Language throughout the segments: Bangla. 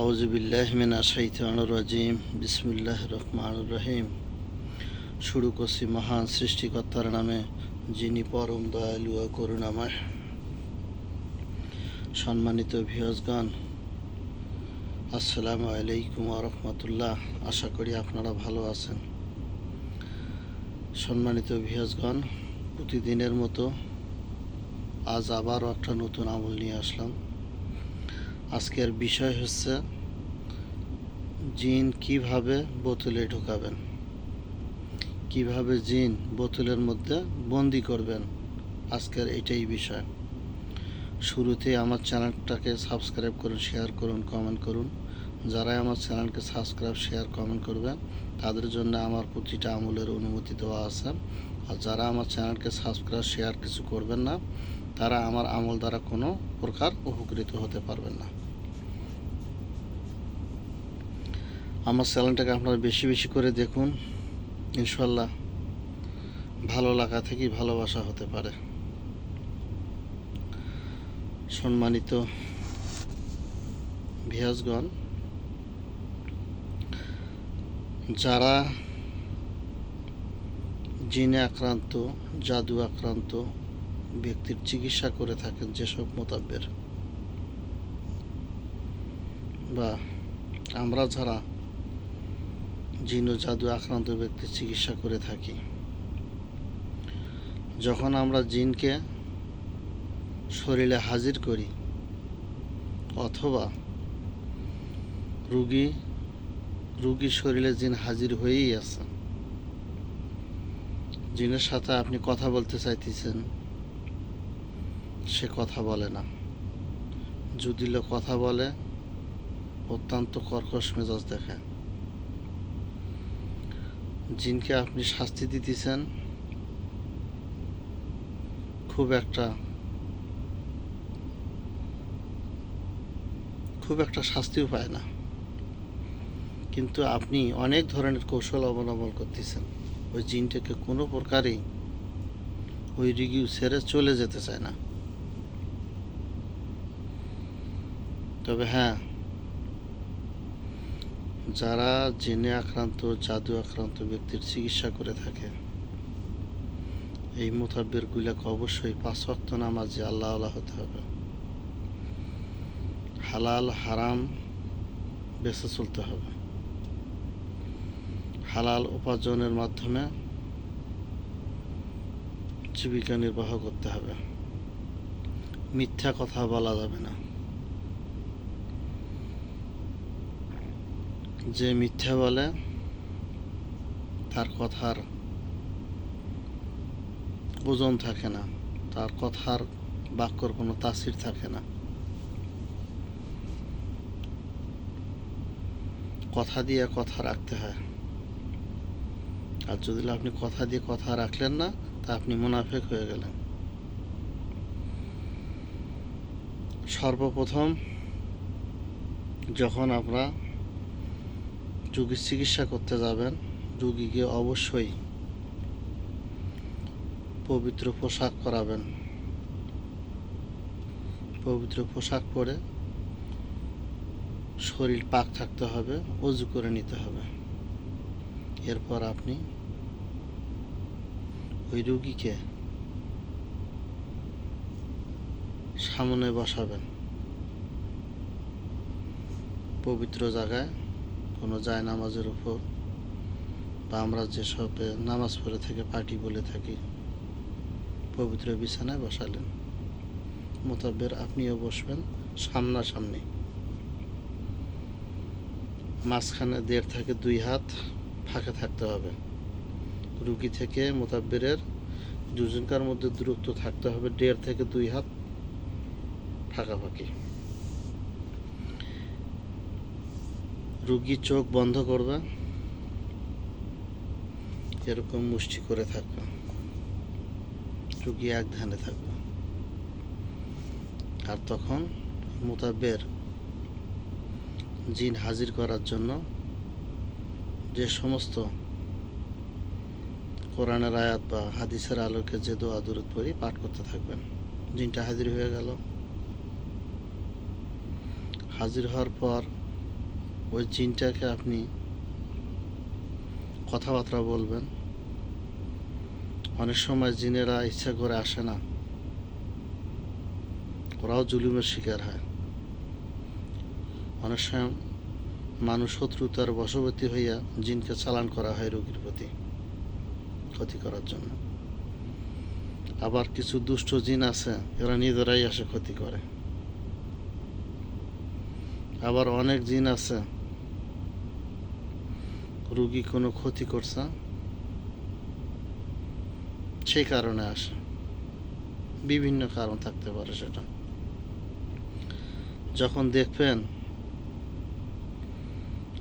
আউজুবিল্লাহমিনা শৈতানুর রাজিম। বিসমিল্লাহ রহমান রহিম। শুরু করছি মহান সৃষ্টিকর্তার নামে, যিনি পরম দয়ালু ও করুণাময়। সম্মানিত ভিয়সগণ আসসালামু আলাইকুম রহমতুল্লাহ। আশা করি আপনারা ভালো আছেন। সম্মানিত ভিয়সগণ প্রতিদিনের মতো আজ আবারও একটা নতুন আমল নিয়ে আসলাম। আজকের বিষয় হচ্ছে জিন কীভাবে বোতলে ঢোকাবেন? কীভাবে জিন বোতলের মধ্যে বন্দি করবেন? আজকের এটাই বিষয়। শুরুতে আমার চ্যানেলটাকে সাবস্ক্রাইব করুন, শেয়ার করুন, কমেন্ট করুন। যারাই আমার চ্যানেলকে সাবস্ক্রাইব, শেয়ার, কমেন্ট করবেন, তাদের জন্য আমার প্রতিটা আমলের অনুমতি দেওয়া আছে। আর যারা আমার চ্যানেলকে সাবস্ক্রাইব, শেয়ার কিছু করবেন না, তারা আমার আমল দ্বারা কোনো প্রকার উপকৃত হতে পারবেন না। আমার চ্যানেলটাকে আপনারা বেশি বেশি করে দেখুন। ইনশাল্লাহ ভালো লাগা থেকেই ভালোবাসা হতে পারে। সম্মানিত ভিয়াসগণ যারা জিনে আক্রান্ত, জাদু আক্রান্ত ব্যক্তির চিকিৎসা করে থাকেন যেসব মোতাবের বা আমরা যারা জিন ও জাদু আক্রান্ত ব্যক্তির চিকিৎসা করে থাকি। যখন আমরা জিনকে শরীরে হাজির করি, অথবা রুগী রুগীর শরীরে জিন হাজির হয়েই আছে। জিনের সাথে আপনি কথা বলতে চাইতেছেন, সে কথা বলে না। যদি কথা বলে, অত্যন্ত কর্কশ মেজাজ দেখে। জিনকে আপনি শাস্তি দিতেছেন, খুব একটা খুব একটা শাস্তিও পায় না। কিন্তু আপনি অনেক ধরনের কৌশল অবলম্বন করতেছেন। ওই জিনটাকে কোনো প্রকারেই ওই রিগিউ ছেড়ে চলে যেতে চায় না। তবে হ্যাঁ যারা জেনে আক্রান্ত, জাদু আক্রান্ত ব্যক্তির চিকিৎসা করে থাকে, এই মোতাবের গুলাকে অবশ্যই পাঁচ ওয়াক্ত নামাজে আল্লাহ আল্লাহ হতে হবে। হালাল, হারাম বেঁচে চলতে হবে। হালাল উপার্জনের মাধ্যমে জীবিকা নির্বাহ করতে হবে। মিথ্যা কথা বলা যাবে না। যে মিথ্যা বলে, তার কথার ওজন থাকে না। তার কথার বাক্যর কোনো তাসির থাকে না। কথা দিয়ে কথা রাখতে হয়। আর যদি আপনি কথা দিয়ে কথা রাখলেন না, তা আপনি মুনাফেক হয়ে গেলেন। সর্বপ্রথম যখন আমরা রুগীর চিকিৎসা করতে যাবেন, রুগীকে অবশ্যই পবিত্র পোশাক করাবেন পবিত্র পোশাক পরে শরীর পাক থাকতে হবে, অজু করে নিতে হবে। এরপর আপনি ওই রুগীকে সামনে বসাবেন। পবিত্র জায়গায় কোনো যায় নামাজের উপর বা আমরা যেসব নামাজ পড়ে থেকে পার্টি বলে থাকি, পবিত্র বিছানায় বসালেন। মোতাবের আপনিও বসবেন সামনাসামনি। মাঝখানে দেড় থেকে দুই হাত ফাঁকা থাকতে হবে। রুগী থেকে মোতাব্বেরের দুজনকার মধ্যে দূরত্ব থাকতে হবে দেড় থেকে দুই হাত ফাঁকাফাঁকি। রুগী চোখ বন্ধ করবে। এরকম মুষ্টি করে থাকবে। রুগী এক ধ্যানে থাকবে। আর তখন মোতাবের জিন হাজির করার জন্য যে সমস্ত কোরআনের আয়াত বা হাদিসের আলোকে যে দোয়া দূরত পড়ি পাঠ করতে থাকবেন। জিনটা হাজির হয়ে গেল। হাজির হওয়ার পর ওই জিনটাকে আপনি কথাবার্তা বলবেন। অনেক সময় জিনেরা ইচ্ছা করে আসে না। ওরাও জুলুমের শিকার হয়। অনেক সময় মানুষ শত্রুতার বশবর্তী হইয়া জিনকে চালান করা হয় রোগীর প্রতি, ক্ষতি করার জন্য। আবার কিছু দুষ্ট জিন আছে, এরা নিজেরাই আসে ক্ষতি করে। আবার অনেক জিন আছে রুগী কোনো ক্ষতি করছে? সেই কারণে আসে। বিভিন্ন কারণ থাকতে পারে সেটা। যখন দেখবেন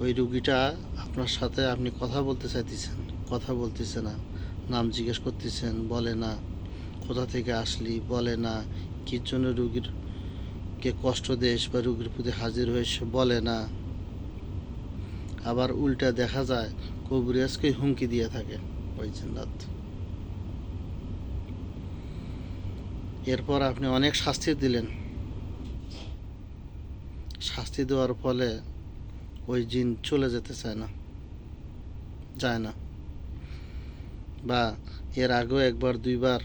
ওই রুগীটা আপনার সাথে আপনি কথা বলতে চাইতেছেন, কথা বলতেছে না, নাম জিজ্ঞেস করতেছেন, বলে না, কোথা থেকে আসলি, বলে না কি জন্য রুগীর কে কষ্ট দেশ বা রুগীর প্রতি হাজির হয়েছে, বলে না আবার উল্টা দেখা যায় কবিরাজকে হুমকি দিয়ে থাকে ওই জিন্নাত। এরপর আপনি অনেক শাস্তি দিলেন। শাস্তি দেওয়ার ফলে ওই জিন চলে যেতে চায় না, যায় না। বা এর আগেও একবার, দুইবার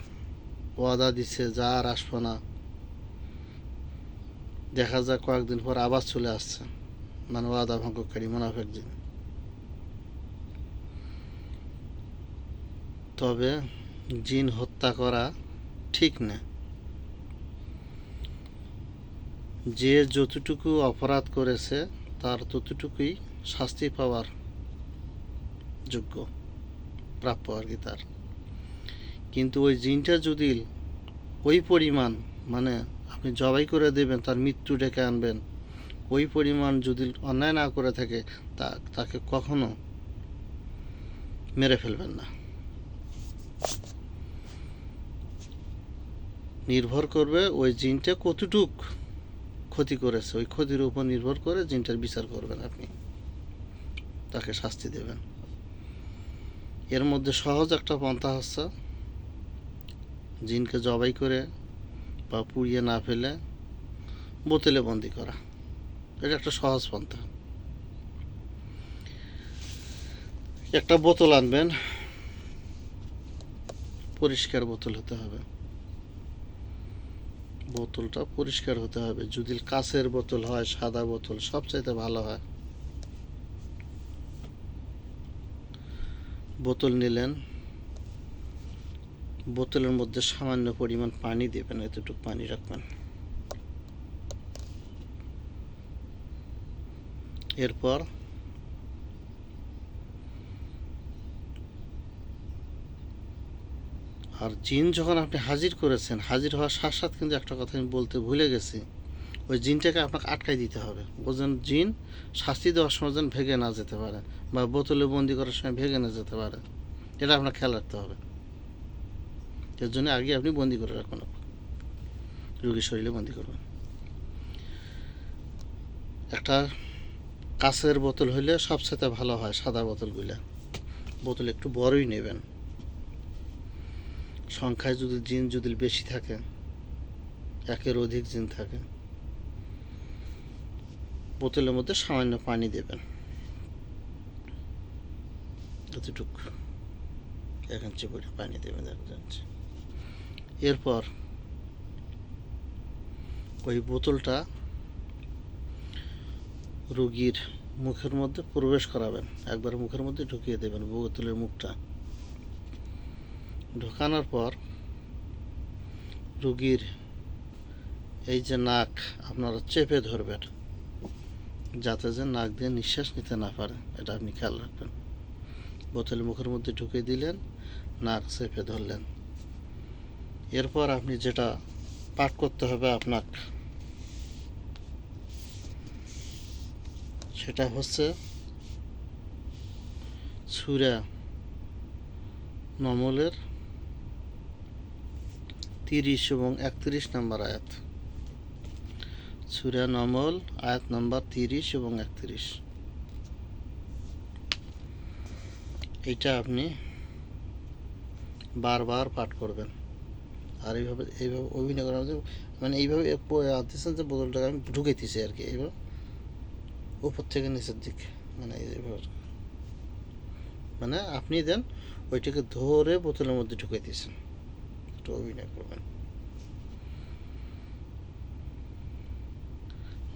ওয়াদা দিচ্ছে যা আর আসব না। দেখা যায় কয়েকদিন পর আবার চলে আসছে। মানে ওয়াদা ভঙ্গকারী মোনাফেক তবে জিন হত্যা করা ঠিক না। যে যতটুকু অপরাধ করেছে, তার ততটুকুই শাস্তি পাওয়ার যোগ্য, প্রাপ্য আর কি তার। কিন্তু ওই জিনটা যদি ওই পরিমাণ মানে আপনি জবাই করে দেবেন, তার মৃত্যু ডেকে আনবেন ওই পরিমাণ যদি অন্যায় না করে থাকে, তা তাকে কখনো মেরে ফেলবেন না। নির্ভর করবে ওই জিনটা কতটুক ক্ষতি করেছে। ওই ক্ষতির উপর নির্ভর করে জিনটার বিচার করবেন আপনি। তাকে শাস্তি দেবেন। এর মধ্যে সহজ একটা পন্থা হচ্ছে, জিনকে জবাই করে বা পুড়িয়ে না ফেলে বোতলে বন্দি করা। এটা একটা সহজ পন্থা। একটা বোতল আনবেন, পরিষ্কার বোতল হতে হবে। বোতলটা পরিষ্কার হতে হবে। যদি কাচের বোতল হয়, সাদা বোতল, সবচাইতে ভালো হয়। বোতল নিলেন, বোতলের মধ্যে সামান্য পরিমাণ পানি দেবেন, এতটুকু পানি রাখবেন। এরপর আর জিন যখন আপনি হাজির করেছেন, হাজির হওয়ার সাথে সাথে কিন্তু একটা কথা আমি বলতে ভুলে গেছি। ওই জিনটাকে আপনাকে আটকাই দিতে হবে। ওজন জিন শাস্তি দেওয়ার সময় যেন ভেঙে না যেতে পারে বা বোতলে বন্দি করার সময় ভেঙে না যেতে পারে। এটা আপনার খেয়াল রাখতে হবে। এর জন্য আগে আপনি বন্দি করে রাখুন। রুগীর শরীরে বন্দি করবেন একটা কাঁচের বোতল হইলে সবচেয়ে ভালো হয় সাদা বোতলগুলো। বোতল একটু বড়ই নেবেন। সংখ্যায় যদি জিন যদি বেশি থাকে, একের অধিক জিন থাকে, বোতলের মধ্যে সামান্য পানি দেবেন। যতটুক এক ইঞ্চি করে পানি দেবেন যাচ্ছে এরপর ওই বোতলটা রুগীর মুখের মধ্যে প্রবেশ করাবেন। একবার মুখের মধ্যে ঢুকিয়ে দেবেন বোতলের মুখটা। ঢোকানোর পর রুগীর এই যে নাক, আপনারা চেপে ধরবেন, যাতে যে নাক দিয়ে নিঃশ্বাস নিতে না পারে, এটা আপনি খেয়াল রাখবেন। বোতল মুখের মধ্যে ঢুকে দিলেন, নাক চেপে ধরলেন। এরপর আপনি যেটা পাঠ করতে হবে আপনার সেটা হচ্ছে সুরা নমলের তিরিশ এবং একত্রিশ নম্বর আয়াত। সুরা নমল, আয়াত নম্বর তিরিশ এবং একত্রিশ। এটা আপনি বারবার পাঠ করবেন। আর এইভাবে এইভাবে অভিনয় মধ্যে মানে এইভাবে দিচ্ছেন যে বোতলটাকে আমি ঢুকেতেছি আর কি, এইভাবে। উপর থেকে নিচের দিকে। মানে এইভাবে মানে আপনি দেন, ওইটাকে ধরে বোতলের মধ্যে ঢুকে দিয়েছেন। একটু অভিনয় করবেন।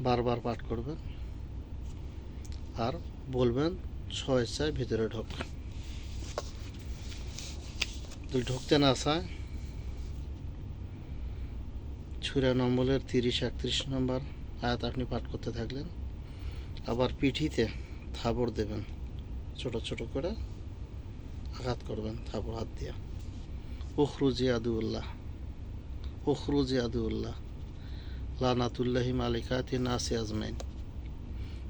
বারবার পাঠ করবেন। আর বলবেন, স্বেচ্ছায় ভিতরে ঢোক। যদি ঢুকতে না চায় ছুরা নম্বরের তিরিশ একত্রিশ নম্বর আয়াত আপনি পাঠ করতে থাকলেন। আবার পিঠিতে থাবড় দেবেন। ছোট ছোট করে আঘাত করবেন থাবড় হাত দিয়ে। উখরুজি আদুল্লাহ উখরুজি আদুল্লাহ লানাতুল্লাহি মালিকাতি নাসি আজমাইন।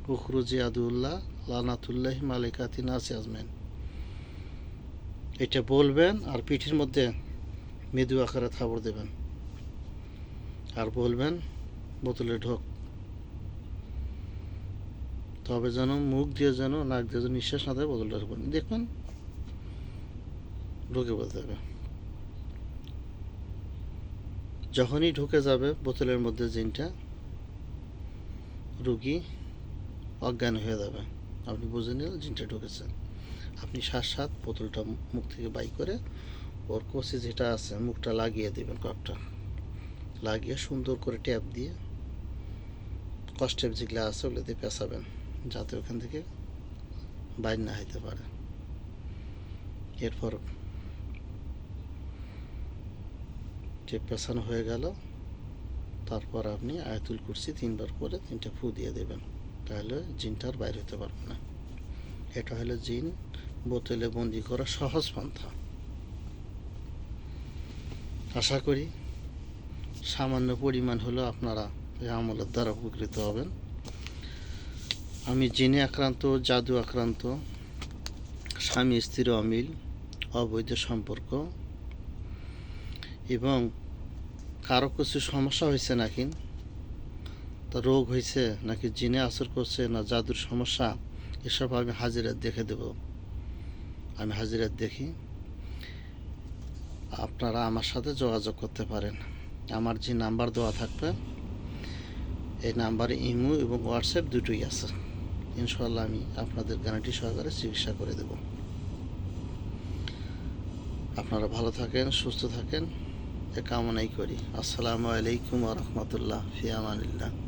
উখরুজি আদুল্লাহ লানাতুল্লাহি মালিকাতি নাসি আজমাইন। এটা বলবেন আর পিঠির মধ্যে মৃদু আকারে থাবড় দেবেন। আর বলবেন, বোতলে ঢোক। তবে যেন মুখ দিয়ে যেন নাক দিয়ে যেন নিঃশ্বাস না দেয় বোতলটা ঢুকবেন দেখবেন ঢুকে বলতে হবে। যখনই ঢুকে যাবে বোতলের মধ্যে জিনটা, রুগী অজ্ঞান হয়ে যাবে। আপনি বুঝে নিলেন জিনটা ঢুকেছে। আপনি সাত সাত বোতলটা মুখ থেকে বাই করে ওর কষে যেটা আছে, মুখটা লাগিয়ে দেবেন কপটা। লাগিয়ে সুন্দর করে ট্যাপ দিয়ে কষ্টেপ যেগুলো আছে ওগুলো দিয়ে পেঁচাবেন। যাতে ওখান থেকে বাইর না হইতে পারে। এরপর টেপ পেঁচানো হয়ে গেল, তারপর আপনি আয়াতুল কুরসি তিনবার করে তিনটা ফু দিয়ে দেবেন। তাহলে জিনটার বাইর হতে পারবে না। এটা হলো জিন বোতলে বন্দি করা সহজ পন্থা। আশা করি সামান্য পরিমাণ হলেও আপনারা এই আমলের দ্বারা উপকৃত হবেন। আমি জিনে আক্রান্ত, জাদু আক্রান্ত, স্বামী স্ত্রীর অমিল, অবৈধ সম্পর্ক এবং কারও কিছু সমস্যা হয়েছে নাকি? তা রোগ হয়েছে নাকি জিনে আসর করছে না জাদুর সমস্যা? এসব আমি হাজিরাত দেখে দেব। আমি হাজিরাত দেখি। আপনারা আমার সাথে যোগাযোগ করতে পারেন। আমার যে নাম্বার দেওয়া থাকবে, এই নাম্বারে ইমো এবং হোয়াটসঅ্যাপ দুটোই আছে। ইনশাল্লাহ আমি আপনাদের গ্যারান্টি সহকারে চিকিৎসা করে দেব। আপনারা ভালো থাকেন, সুস্থ থাকেন। এ কামনাই করি। আসসালামু আলাইকুম রহমতুল্লাহ ফিয়ামানিল্লাহ